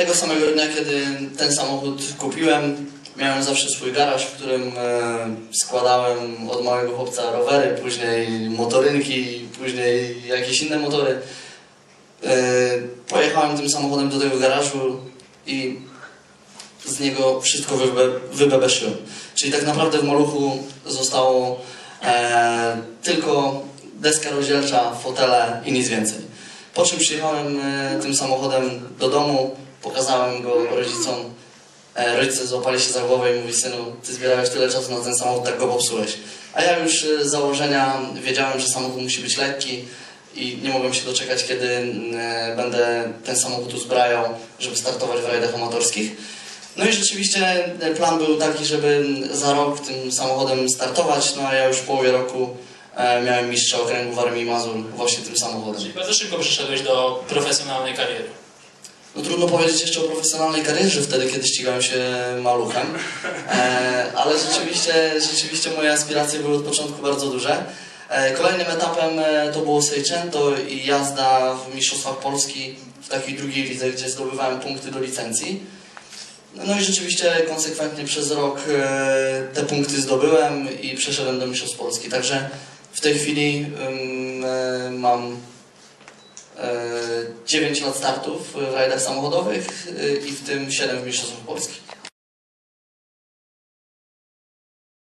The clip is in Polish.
Tego samego dnia, kiedy ten samochód kupiłem, miałem zawsze swój garaż, w którym e, składałem od małego chłopca rowery, później motorynki, później jakieś inne motory. E, pojechałem tym samochodem do tego garażu i z niego wszystko wybe, wybebeszyłem. Czyli tak naprawdę w maluchu zostało e, tylko deska rozdzielcza, fotele i nic więcej. Po czym przyjechałem e, tym samochodem do domu, pokazałem go rodzicom. E, rodzice złapali się za głowę i mówi, synu, ty zbierałeś tyle czasu na ten samochód, tak go popsułeś. A ja już e, z założenia wiedziałem, że samochód musi być lekki i nie mogłem się doczekać, kiedy e, będę ten samochód uzbrajał, żeby startować w rajdach amatorskich. No i rzeczywiście plan był taki, żeby za rok tym samochodem startować, no a ja już w połowie roku miałem mistrza okręgu w Armii Mazur właśnie tym samochodem. Czyli bardzo szybko przyszedłeś do profesjonalnej kariery. No trudno powiedzieć jeszcze o profesjonalnej karierze wtedy, kiedy ścigałem się maluchem, e, ale rzeczywiście, rzeczywiście moje aspiracje były od początku bardzo duże. E, kolejnym etapem e, to było Seicento i jazda w Mistrzostwach Polski w takiej drugiej lidze, gdzie zdobywałem punkty do licencji. No i rzeczywiście konsekwentnie przez rok e, te punkty zdobyłem i przeszedłem do Mistrzostw Polski. Także w tej chwili e, mam 9 lat startów w rajdach samochodowych y, i w tym 7 w Mistrzostwach Polski.